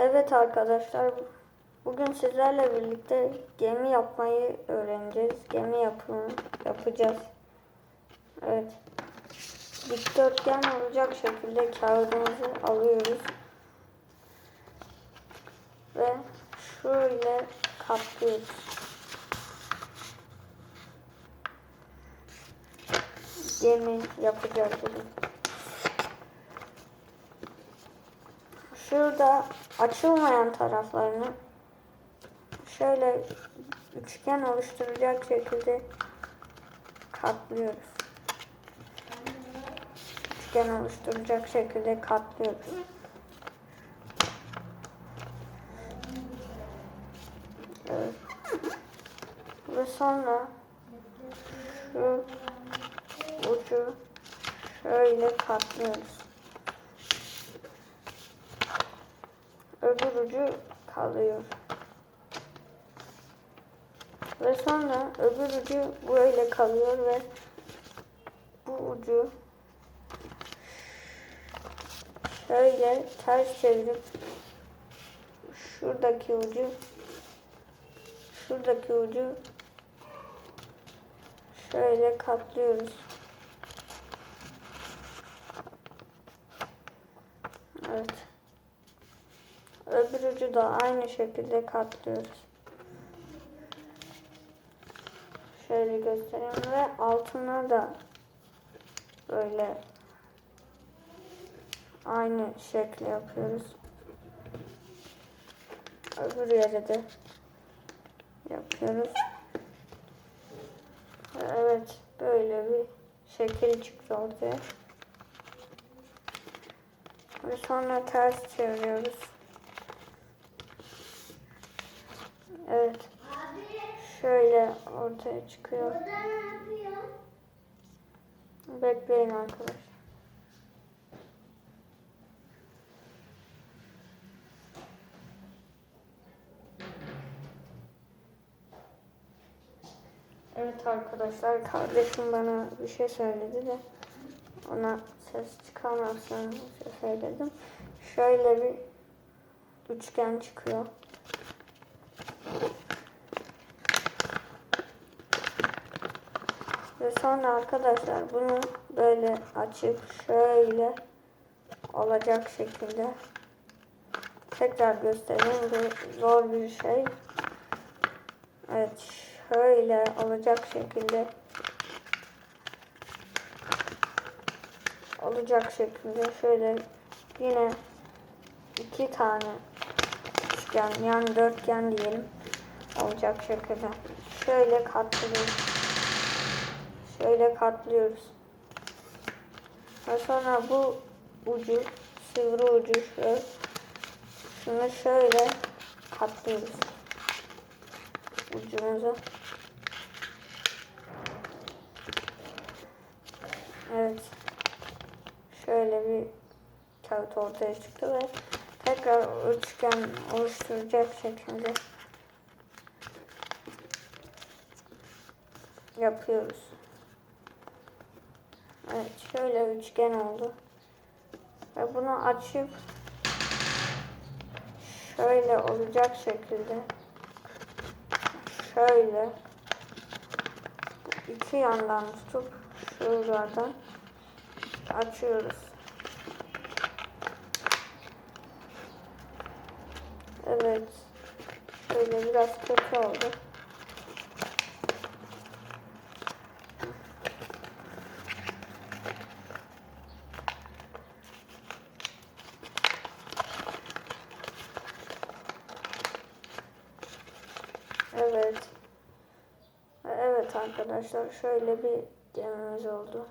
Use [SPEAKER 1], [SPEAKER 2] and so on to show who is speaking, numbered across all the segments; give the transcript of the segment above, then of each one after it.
[SPEAKER 1] Evet arkadaşlar, bugün sizlerle birlikte gemi yapmayı öğreneceğiz. Gemi yapımı yapacağız. Evet. Dikdörtgen olacak şekilde kağıdımızı alıyoruz. Ve şöyle katlıyoruz. Gemi yapacağız bugün. Şurada açılmayan taraflarını şöyle üçgen oluşturacak şekilde katlıyoruz. Üçgen oluşturacak şekilde katlıyoruz. Evet. Ve sonra şu ucu şöyle katlıyoruz. Öbür ucu kalıyor. Ve sonra öbür ucu böyle kalıyor ve bu ucu şöyle ters çevirip şuradaki ucu şuradaki ucu şöyle katlıyoruz. Evet. Öbür ucu da aynı şekilde katlıyoruz. Şöyle göstereyim ve altına da böyle aynı şekli yapıyoruz. Öbür yere de yapıyoruz. Evet böyle bir şekil çıktı ortaya. Ve sonra ters çeviriyoruz. Evet. Şöyle ortaya çıkıyor. Bekleyin arkadaşlar. Evet arkadaşlar kardeşim bana bir şey söyledi de ona ses çıkarmasın söyledim. Şöyle bir üçgen çıkıyor. Ve sonra arkadaşlar bunu böyle açıp şöyle olacak şekilde tekrar göstereyim. Bu zor bir şey. Evet şöyle olacak şekilde olacak şekilde şöyle yine iki tane üçgen yani dörtgen diyelim olacak şekilde şöyle katlıyorum. Şöyle katlıyoruz. Ve sonra bu ucu, sivri ucu şöyle, şunu şöyle katlıyoruz. Ucumuzu. Evet. Şöyle bir kağıt ortaya çıktı ve tekrar üçgen oluşturacak şekilde yapıyoruz. Evet şöyle üçgen oldu. Ve bunu açıp şöyle olacak şekilde şöyle iki yandan tutup şuradan açıyoruz. Evet. Şöyle biraz kötü oldu. Evet. Evet arkadaşlar şöyle bir gemimiz oldu.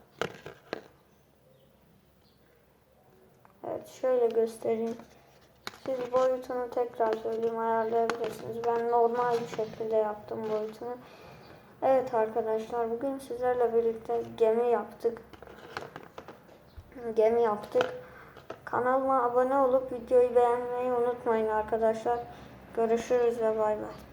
[SPEAKER 1] Evet şöyle göstereyim. Siz boyutunu tekrar söyleyeyim ayarlayabilirsiniz. Ben normal bir şekilde yaptım boyutunu. Evet arkadaşlar bugün sizlerle birlikte gemi yaptık. Gemi yaptık. Kanalıma abone olup videoyu beğenmeyi unutmayın arkadaşlar. Görüşürüz ve bay bay.